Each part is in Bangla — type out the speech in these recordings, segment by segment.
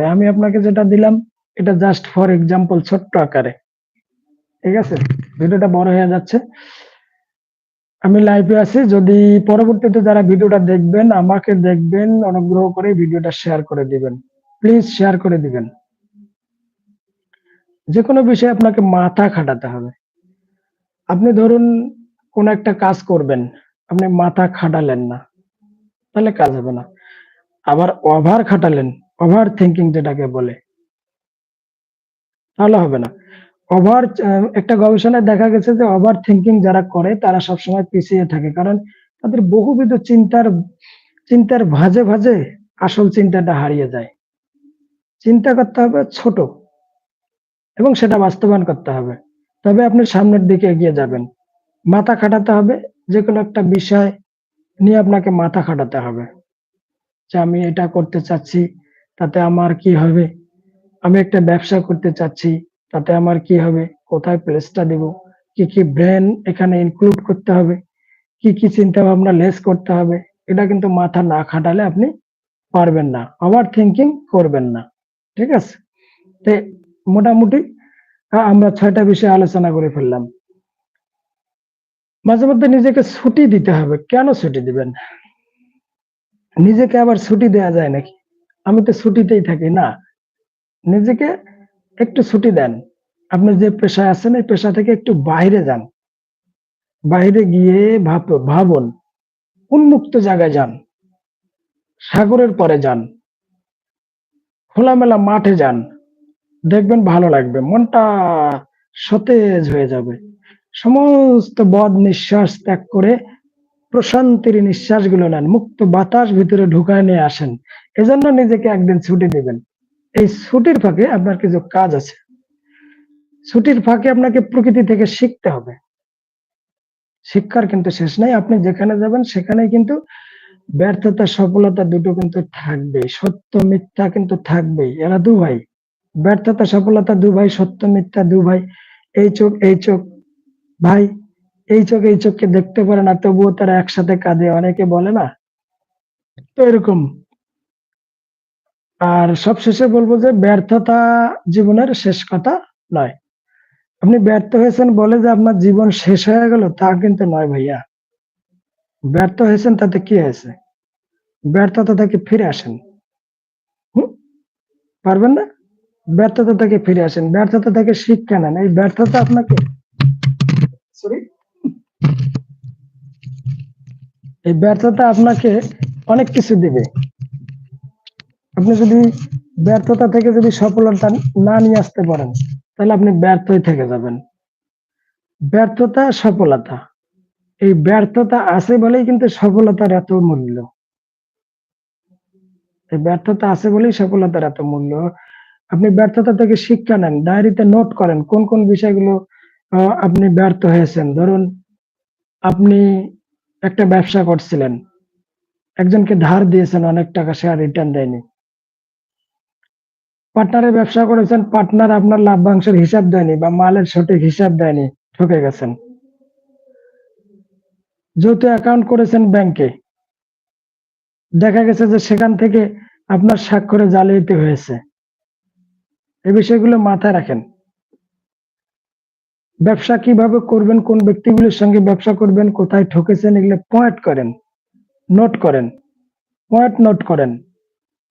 করে আমি আপনাকে যেটা দিলাম, এটা জাস্ট ফর এক্সাম্পল ছোট্ট আকারে। ঠিক আছে? ভিডিওটা বড় হয়ে যাচ্ছে। আমি লাইভে আছি। যদি পরবর্তীতে যারা ভিডিওটা দেখবেন, আমাকে দেখবেন, অনুগ্রহ করে ভিডিওটা শেয়ার করে দিবেন। প্লিজ শেয়ার করে দিবেন। যে কোনো বিষয়ে আপনাকে মাথা খাটাতে হবে। আপনি ধরুন, কোন একটা কাজ করবেন, আপনি মাথা খাটালেন না, তাহলে কাজ হবে না। আবার ওভার খাটালেন ওভার থিঙ্কিং যেটাকে বলে। তাহলে হবে না। ওভার একটা গবেষণায় দেখা গেছে যে ওভার থিঙ্কিং যারা করে, তারা সবসময় পিছিয়ে থাকে। কারণ তাদের বহুবিধ চিন্তার চিন্তার ভাজে ভাজে আসল চিন্তাটা হারিয়ে যায়। চিন্তা করতে হবে ছোট। এবং সেটা বাস্তবায়ন করতে হবে। তবে আপনি সামনের দিকে এগিয়ে যাবেন। মাথা খাটাতে হবে। যে কোনো একটা বিষয় নিয়ে আপনাকে মাথা খাটাতে হবে। যে আমি এটা করতে চাচ্ছি তাতে আমার কি হবে? আমি একটা ব্যবসা করতে চাচ্ছি, তাতে আমার কি হবে? কোথায় প্লেসটা দেব? কি কি ব্রেন এখানে ইনক্লুড করতে হবে? কি কি চিন্তা ভাবনা লেস করতে হবে? এটা কিন্তু মাথা না খাটালে আপনি পারবেন না ওভার থিঙ্কিং করবেন না, ঠিক আছে? তো মোটামুটি আমরা ছয়টা বিষয়ে আলোচনা করে ফেললাম। মাঝে মধ্যে নিজেকে ছুটি দিতে হবে। কেন ছুটি দিবেন? নিজেকে আবার ছুটি দেওয়া যায় নাকি? আমি তো ছুটিতেই থাকি, না। নিজেকে একটু ছুটি দেন। আপনি যে পেশায় আছেন, এই পেশা থেকে একটু বাইরে যান। বাইরে গিয়ে ভাব, ভাবুন, উন্মুক্ত জায়গায় যান। সাগরের পরে যান। খোলামেলা মাঠে যান। দেখবেন ভালো লাগবে। মনটা সতেজ হয়ে যাবে। সমস্ত বদ নিঃশ্বাস ত্যাগ করে প্রশান্তির নিঃশ্বাসগুলো নেন। মুক্ত বাতাস ভিতরে ঢুকায় নিয়ে আসেন। এজন্য নিজেকে একদিন ছুটি দিবেন এই ছুটির ফাঁকে আপনার কিছু কাজ আছে। ছুটির ফাঁকে আপনাকে প্রকৃতি থেকে শিখতে হবে। শিক্ষার কিন্তু শেষ নাই, আপনি যেখানে যাবেন সেখানে কিন্তু ব্যর্থতা, সফলতা দুটো কিন্তু থাকবে সত্য, মিথ্যা কিন্তু থাকবেই। এরা দু ভাই ব্যর্থতা, সফলতা দু ভাই সত্য, মিথ্যা দু ভাই এই চোখ এই চোখ, ভাই, এই চোখ, এই চোখকে দেখতে পারে না, তবুও তারা একসাথে কাঁদে। অনেকে বলে না, তো এরকম আর সবশেষে বলব যে ব্যর্থতা জীবনের শেষ কথা নয়। আপনি ব্যর্থ হয়েছেন বলে যে আপনার জীবন শেষ হয়ে গেল, তা কিন্তু নয় ভাইয়া। ব্যর্থ হয়েছেন তাতে কি হয়েছে? ব্যর্থতা থেকে ফিরে আসেন? পারবেন না? ব্যর্থতা থেকে ফিরে আসেন। ব্যর্থতা থেকে শিক্ষা নেন। এই ব্যর্থতা আপনাকে সরি এই ব্যর্থতা আপনাকে অনেক কিছু দিবে। আপনি যদি ব্যর্থতা থেকে যদি সফলতা না নিয়ে আসতে পারেন, তাহলে আপনি ব্যর্থই থেকে যাবেন। ব্যর্থতা, সফলতা। এই ব্যর্থতা আছে বলেই কিন্তু সফলতার এত মূল্য। এই ব্যর্থতা আছে বলেই সফলতার এত মূল্য। আপনি ব্যর্থতা থেকে শিক্ষা নেন, ডায়েরিতে নোট করেন কোন কোন বিষয়গুলো আপনি ব্যর্থ হয়েছেন। ধরুন, আপনি একটা ব্যবসা করছিলেন। একজনকে ধার দিয়েছেন, অনেক টাকা সে আর রিটার্ন দেয়নি। পার্টনারের ব্যবসা করেছেন, পার্টনার আপনার লাভ্যাংশের হিসাব দেয়নি বা মালের সঠিক হিসাব দেয়নি, ঠকে গেছেন। যৌথ অ্যাকাউন্ট করেছেন ব্যাংকে দেখা গেছে যে সেখান থেকে আপনার স্বাক্ষরে জালিয়াতি হয়েছে। এই বিষয়গুলো মাথায় রাখেন। ব্যবসা কীভাবে করবেন, কোন ব্যক্তিগুলোর সঙ্গে ব্যবসা করবেন, কোথায় ঠকেছেন, এগুলো পয়েন্ট করেন নোট করেন। পয়েন্ট নোট করেন।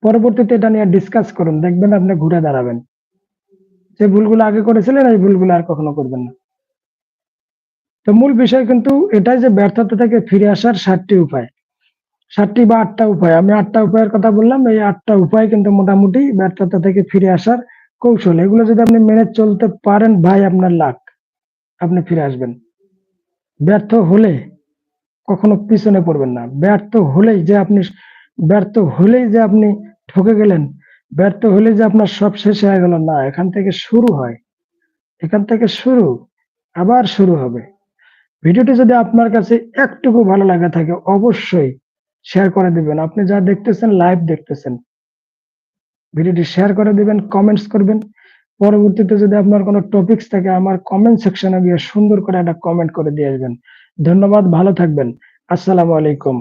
পরবর্তীতে এটা নিয়ে ডিসকাস করুন, দেখবেন আপনি ঘুরে দাঁড়াবেন। যে ভুলগুলো আগে করেছিলেন, এই ভুলগুলো আর কখনো করবেন না। তো মূল বিষয় কিন্তু এটাই যে ব্যর্থতা থেকে ফিরে আসার ষাটটি উপায়। ষাটটি বা আটটা উপায়। আমি আটটা উপায়ের কথা বললাম, এই আটটা উপায় কিন্তু মোটামুটি ব্যর্থতা থেকে ফিরে আসার কৌশল। এগুলো যদি আপনি মেনে চলতে পারেন, ভাই, আপনার লাখ। আপনি ফিরে আসবেন। ব্যর্থ হলে কখনো পিছনে পড়বেন না। ব্যর্থ হলেই যে আপনি, ব্যর্থ হলেই যে আপনি ঠকে গেলেন, ব্যর্থ হলে যে আপনার সব শেষ হয়ে গেল, না, এখান থেকে শুরু হয়। এখান থেকে শুরু, আবার শুরু হবে। ভিডিওটি যদি আপনার কাছে একটুকু ভালো লাগা থাকে, অবশ্যই শেয়ার করে দিবেন। আপনি যা দেখতেছেন লাইভ দেখতেছেন। ভিডিওটি শেয়ার করে দিবেন কমেন্টস করবেন। পরবর্তীতে যদি আপনার কোনো টপিকস থাকে, আমার কমেন্ট সেকশনে গিয়ে সুন্দর করে একটা কমেন্ট করে দিয়ে আসবেন। ধন্যবাদ, ভালো থাকবেন। আসসালামু আলাইকুম।